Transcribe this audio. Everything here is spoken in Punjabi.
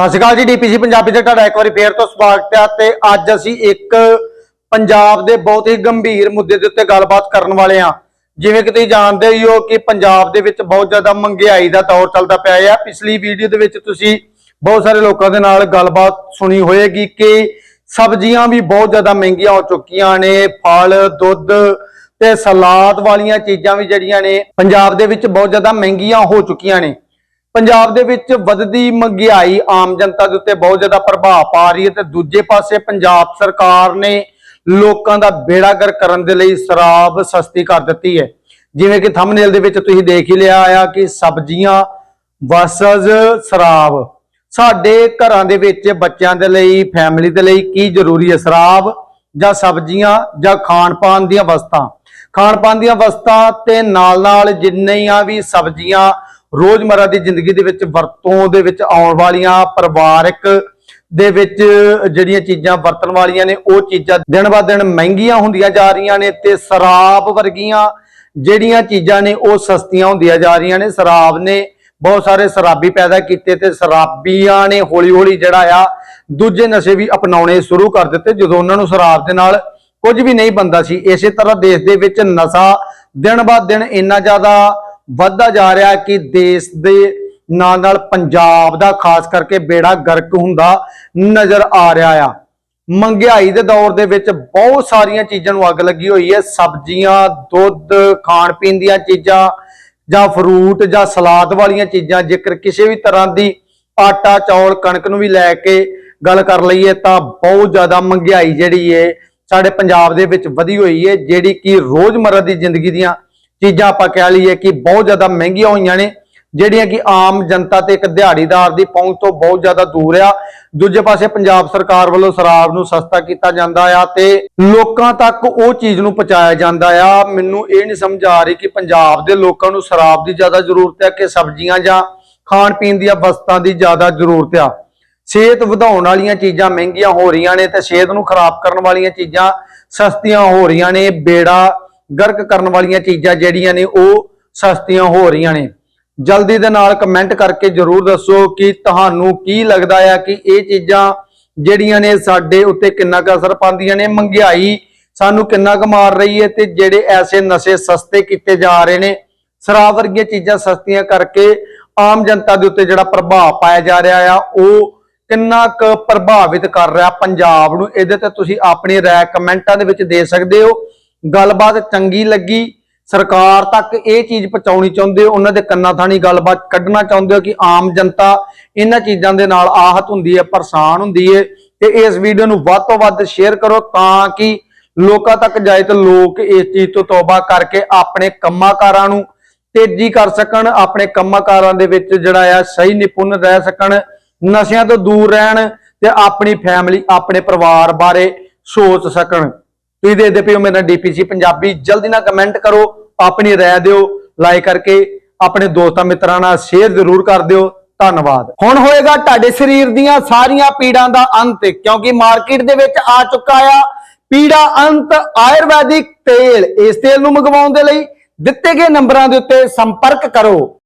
ਸਤਿ ਸ਼੍ਰੀ ਅਕਾਲ ਜੀ ਡੀਪੀਸੀ ਪੰਜਾਬੀ ਤੇ ਤੁਹਾਡਾ ਇੱਕ ਵਾਰੀ ਫੇਰ ਤੋਂ ਸਵਾਗਤ ਹੈ ਤੇ ਅੱਜ ਅਸੀਂ ਇੱਕ ਪੰਜਾਬ ਦੇ ਬਹੁਤ ਹੀ ਗੰਭੀਰ ਮੁੱਦੇ ਦੇ ਉੱਤੇ ਗੱਲਬਾਤ ਕਰਨ ਵਾਲੇ ਹਾਂ। ਜਿਵੇਂ ਕਿ ਤੁਸੀਂ ਜਾਣਦੇ ਹੀ ਹੋ ਕਿ ਪੰਜਾਬ ਦੇ ਵਿੱਚ ਬਹੁਤ ਜ਼ਿਆਦਾ ਮਹਿੰਗਾਈ ਦਾ ਦੌਰ ਚੱਲਦਾ ਪਿਆ ਹੈ। ਪਿਛਲੀ ਵੀਡੀਓ ਦੇ ਵਿੱਚ ਤੁਸੀਂ ਬਹੁਤ ਸਾਰੇ ਲੋਕਾਂ ਦੇ ਨਾਲ ਗੱਲਬਾਤ ਸੁਣੀ ਹੋਏਗੀ ਕਿ ਸਬਜ਼ੀਆਂ ਵੀ ਬਹੁਤ ਜ਼ਿਆਦਾ ਮਹਿੰਗੀਆਂ ਹੋ ਚੁੱਕੀਆਂ ਨੇ, ਫਲ, ਦੁੱਧ ਤੇ ਸਲਾਦ ਵਾਲੀਆਂ ਚੀਜ਼ਾਂ ਵੀ ਜਿਹੜੀਆਂ ਨੇ ਪੰਜਾਬ ਦੇ ਵਿੱਚ ਬਹੁਤ ਜ਼ਿਆਦਾ ਮਹਿੰਗੀਆਂ ਹੋ ਚੁੱਕੀਆਂ ਨੇ। ਪੰਜਾਬ ਦੇ ਵਿੱਚ ਵੱਧਦੀ ਮਹਿੰਗਾਈ ਆਮ ਜਨਤਾ ਦੇ ਉੱਤੇ ਬਹੁਤ ਜ਼ਿਆਦਾ ਪ੍ਰਭਾਵ ਪਾ ਰਹੀ ਹੈ ਤੇ ਦੂਜੇ ਪਾਸੇ ਪੰਜਾਬ ਸਰਕਾਰ ਨੇ ਲੋਕਾਂ ਦਾ ਬੇੜਾਗਰ ਕਰਨ ਦੇ ਲਈ ਸ਼ਰਾਬ ਸਸਤੀ ਕਰ ਦਿੱਤੀ ਹੈ। ਜਿਵੇਂ ਕਿ ਥੰਬਨੇਲ ਦੇ ਵਿੱਚ ਤੁਸੀਂ ਦੇਖ ਹੀ ਲਿਆ ਆ ਕਿ ਸਬਜ਼ੀਆਂ ਵਰਸਸ ਸ਼ਰਾਬ। ਸਾਡੇ ਘਰਾਂ ਦੇ ਵਿੱਚ ਬੱਚਿਆਂ ਦੇ ਲਈ ਫੈਮਿਲੀ ਦੇ ਲਈ ਕੀ ਜ਼ਰੂਰੀ ਹੈ ਸ਼ਰਾਬ ਜਾਂ ਸਬਜ਼ੀਆਂ ਜਾਂ ਖਾਣ ਪਾਣ ਦੀਆਂ ਵਸਤਾਂ? ਖਾਣ ਪਾਣ ਦੀਆਂ ਵਸਤਾਂ ਤੇ ਨਾਲ ਨਾਲ ਜਿੰਨੀਆਂ ਵੀ ਸਬਜ਼ੀਆਂ ਰੋਜ਼ਮਰਾ ਦੀ ਜ਼ਿੰਦਗੀ ਦੇ ਵਿੱਚ ਵਰਤੋਂ ਦੇ ਵਿੱਚ ਆਉਣ ਵਾਲੀਆਂ, ਪਰਿਵਾਰਕ ਦੇ ਵਿੱਚ ਜਿਹੜੀਆਂ ਚੀਜ਼ਾਂ ਵਰਤਣ ਵਾਲੀਆਂ ਨੇ, ਉਹ ਚੀਜ਼ਾਂ ਦਿਨ ਬਾ ਦਿਨ ਮਹਿੰਗੀਆਂ ਹੁੰਦੀਆਂ ਜਾ ਰਹੀਆਂ ਨੇ ਤੇ ਸ਼ਰਾਬ ਵਰਗੀਆਂ ਜਿਹੜੀਆਂ ਚੀਜ਼ਾਂ ਨੇ, ਉਹ ਸਸਤੀਆਂ ਹੁੰਦੀਆਂ ਜਾ ਰਹੀਆਂ ਨੇ। ਸ਼ਰਾਬ ਨੇ ਬਹੁਤ ਸਾਰੇ ਸ਼ਰਾਬੀ ਪੈਦਾ ਕੀਤੇ ਤੇ ਸ਼ਰਾਬੀਆਂ ਨੇ ਹੌਲੀ-ਹੌਲੀ ਜਿਹੜਾ ਆ, ਦੂਜੇ ਨਸ਼ੇ ਵੀ ਅਪਣਾਉਣੇ ਸ਼ੁਰੂ ਕਰ ਦਿੱਤੇ। ਜਦੋਂ ਉਹਨਾਂ ਨੂੰ ਸ਼ਰਾਬ ਦੇ ਨਾਲ ਕੁਝ ਵੀ ਨਹੀਂ ਬੰਦਾ ਸੀ, ਇਸੇ ਤਰ੍ਹਾਂ ਦੇਸ਼ ਦੇ ਵਿੱਚ ਨਸ਼ਾ ਦਿਨ ਬਾ ਦਿਨ ਇੰਨਾ ਜ਼ਿਆਦਾ ਵੱਧਦਾ ਜਾ ਰਿਹਾ ਕਿ ਦੇਸ਼ ਦੇ ਨਾਲ ਨਾਲ ਪੰਜਾਬ ਦਾ, ਖਾਸ ਕਰਕੇ ਬੇੜਾ ਗਰਕ ਹੁੰਦਾ ਨਜ਼ਰ ਆ ਰਿਹਾ ਆ। ਮਹਿੰਗਾਈ ਦੇ ਦੌਰ ਦੇ ਵਿੱਚ ਬਹੁਤ ਸਾਰੀਆਂ ਚੀਜ਼ਾਂ ਨੂੰ ਅੱਗ ਲੱਗੀ ਹੋਈ ਹੈ। ਸਬਜ਼ੀਆਂ, ਦੁੱਧ, ਖਾਣ ਪੀਣ ਦੀਆਂ ਚੀਜ਼ਾਂ ਜਾਂ ਫਰੂਟ ਜਾਂ ਸਲਾਦ ਵਾਲੀਆਂ ਚੀਜ਼ਾਂ, ਜੇਕਰ ਕਿਸੇ ਵੀ ਤਰ੍ਹਾਂ ਦੀ ਆਟਾ, ਚੌਲ, ਕਣਕ ਨੂੰ ਵੀ ਲੈ ਕੇ ਗੱਲ ਕਰ ਲਈਏ ਤਾਂ ਬਹੁਤ ਜ਼ਿਆਦਾ ਮਹਿੰਗਾਈ ਜਿਹੜੀ ਹੈ ਸਾਡੇ ਪੰਜਾਬ ਦੇ ਵਿੱਚ ਵਧੀ ਹੋਈ ਹੈ ਜਿਹੜੀ ਕਿ ਰੋਜ਼ਮਰਰਾ ਦੀ ਜ਼ਿੰਦਗੀ ਦੀਆਂ ਚੀਜ਼ਾਂ ਆਪਾਂ ਕਹਿ ਲਈਏ ਕਿ ਬਹੁਤ ਜ਼ਿਆਦਾ ਮਹਿੰਗੀਆਂ ਹੋਈਆਂ ਨੇ, ਜਿਹੜੀਆਂ ਕਿ ਆਮ ਜਨਤਾ ਤੇ ਇੱਕ ਦਿਹਾੜੀਦਾਰ ਦੀ ਪਹੁੰਚ ਤੋਂ ਬਹੁਤ ਜ਼ਿਆਦਾ ਦੂਰ ਆ। ਦੂਜੇ ਪਾਸੇ ਪੰਜਾਬ ਸਰਕਾਰ ਵੱਲੋਂ ਸ਼ਰਾਬ ਨੂੰ ਸਸਤਾ ਕੀਤਾ ਜਾਂਦਾ ਆ ਤੇ ਲੋਕਾਂ ਤੱਕ ਉਹ ਚੀਜ਼ ਨੂੰ ਪਹੁੰਚਾਇਆ ਜਾਂਦਾ ਆ। ਮੈਨੂੰ ਇਹ ਨਹੀਂ ਸਮਝ ਆ ਰਹੀ ਕਿ ਪੰਜਾਬ ਦੇ ਲੋਕਾਂ ਨੂੰ ਸ਼ਰਾਬ ਦੀ ਜ਼ਿਆਦਾ ਜ਼ਰੂਰਤ ਹੈ ਕਿ ਸਬਜ਼ੀਆਂ ਜਾਂ ਖਾਣ ਪੀਣ ਦੀਆਂ ਵਸਤਾਂ ਦੀ ਜ਼ਿਆਦਾ ਜ਼ਰੂਰਤ ਆ। ਸਿਹਤ ਵਧਾਉਣ ਵਾਲੀਆਂ ਚੀਜ਼ਾਂ ਮਹਿੰਗੀਆਂ ਹੋ ਰਹੀਆਂ ਨੇ ਤੇ ਸਿਹਤ ਨੂੰ ਖਰਾਬ ਕਰਨ ਵਾਲੀਆਂ ਚੀਜ਼ਾਂ ਸਸਤੀਆਂ ਹੋ ਰਹੀਆਂ ਨੇ। ਬੇੜਾ ਗਰਕ ਕਰਨ ਵਾਲੀਆਂ ਚੀਜ਼ਾਂ ਜਿਹੜੀਆਂ ਨੇ ਉਹ ਸਸਤੀਆਂ ਹੋ ਰਹੀਆਂ ਨੇ। ਜਲਦੀ ਦੇ ਨਾਲ ਕਮੈਂਟ ਕਰਕੇ ਜਰੂਰ ਦੱਸੋ ਕਿ ਤੁਹਾਨੂੰ ਕੀ ਲੱਗਦਾ ਆ ਕਿ ਇਹ ਚੀਜ਼ਾਂ ਜਿਹੜੀਆਂ ਨੇ ਸਾਡੇ ਉੱਤੇ ਕਿੰਨਾ ਕੁ ਅਸਰ ਪਾਉਂਦੀਆਂ ਨੇ, ਮਹਿੰਗਾਈ ਸਾਨੂੰ ਕਿੰਨਾ ਕੁ ਮਾਰ ਰਹੀ ਹੈ ਤੇ ਜਿਹੜੇ ਐਸੇ ਨਸ਼ੇ ਸਸਤੇ ਕੀਤੇ ਜਾ ਰਹੇ ਨੇ, ਸ਼ਰਾਬ ਵਰਗੀਆਂ ਚੀਜ਼ਾਂ ਸਸਤੀਆਂ ਕਰਕੇ ਆਮ ਜਨਤਾ ਦੇ ਉੱਤੇ ਜਿਹੜਾ ਪ੍ਰਭਾਵ ਪਾਇਆ ਜਾ ਰਿਹਾ ਆ, ਉਹ ਕਿੰਨਾ ਕੁ ਪ੍ਰਭਾਵਿਤ ਕਰ ਰਿਹਾ ਪੰਜਾਬ ਨੂੰ। ਇਹਦੇ ਤੇ ਤੁਸੀਂ ਆਪਣੀ ਰਾਏ ਕਮੈਂਟਾਂ ਦੇ ਵਿੱਚ ਦੇ ਸਕਦੇ ਹੋ। ਗੱਲਬਾਤ ਚੰਗੀ ਲੱਗੀ, ਸਰਕਾਰ ਤੱਕ ਇਹ ਚੀਜ਼ ਪਹੁੰਚਾਉਣੀ ਚਾਹੁੰਦੇ ਹੋ, ਉਹਨਾਂ ਦੇ ਕੰਨਾਂ ਥਾਣੀ ਗੱਲਬਾਤ ਕੱਢਣਾ ਚਾਹੁੰਦੇ ਹੋ ਕਿ ਆਮ ਜਨਤਾ ਇਹਨਾਂ ਚੀਜ਼ਾਂ ਦੇ ਨਾਲ ਆਹਤ ਹੁੰਦੀ ਹੈ, ਪਰੇਸ਼ਾਨ ਹੁੰਦੀ ਹੈ, ਤੇ ਇਸ ਵੀਡੀਓ ਨੂੰ ਵੱਧ ਤੋਂ ਵੱਧ ਸ਼ੇਅਰ ਕਰੋ ਤਾਂ ਕਿ ਲੋਕਾਂ ਤੱਕ ਜਾਏ ਤੇ ਲੋਕ ਇਸ ਚੀਜ਼ ਤੋਂ ਤੌਬਾ ਕਰਕੇ ਆਪਣੇ ਕੰਮਾਂਕਾਰਾਂ ਨੂੰ ਤੇਜ਼ੀ ਕਰ ਸਕਣ, ਆਪਣੇ ਕੰਮਾਂਕਾਰਾਂ ਦੇ ਵਿੱਚ ਜਿਹੜਾ ਆ ਸਹੀ ਨਿਪੁੰਨ ਰਹਿ ਸਕਣ, ਨਸ਼ਿਆਂ ਤੋਂ ਦੂਰ ਰਹਿਣ ਤੇ ਆਪਣੀ ਫੈਮਿਲੀ ਆਪਣੇ ਪਰਿਵਾਰ ਬਾਰੇ ਸੋਚ ਸਕਣ। ਤੁਸੀਂ ਦੇਖਦੇ ਪਿਓ ਮੇਰਾ ਡੀਪੀਸੀ ਪੰਜਾਬੀ। ਜਲਦੀ ਨਾਲ ਕਮੈਂਟ ਕਰੋ, ਆਪਣੀ ਰਾਏ ਦਿਓ ਲਾਈਕ ਕਰਕੇ ਆਪਣੇ ਦੋਸਤਾਂ ਮਿੱਤਰਾਂ ਨਾਲ ਸ਼ੇਅਰ ਜ਼ਰੂਰ ਕਰ ਦਿਓ। ਧੰਨਵਾਦ। ਹੁਣ ਹੋਏਗਾ ਤੁਹਾਡੇ ਸਰੀਰ ਦੀਆਂ ਸਾਰੀਆਂ ਪੀੜਾਂ ਦਾ ਅੰਤ, ਕਿਉਂਕਿ ਮਾਰਕੀਟ ਦੇ ਵਿੱਚ ਆ ਚੁੱਕਾ ਆ ਪੀੜਾ ਅੰਤ ਆਯੁਰਵੈਦਿਕ ਤੇਲ। ਇਸ ਤੇਲ ਨੂੰ ਮੰਗਵਾਉਣ ਦੇ ਲਈ ਦਿੱਤੇ ਗਏ ਨੰਬਰਾਂ ਦੇ ਉੱਤੇ ਸੰਪਰਕ ਕਰੋ।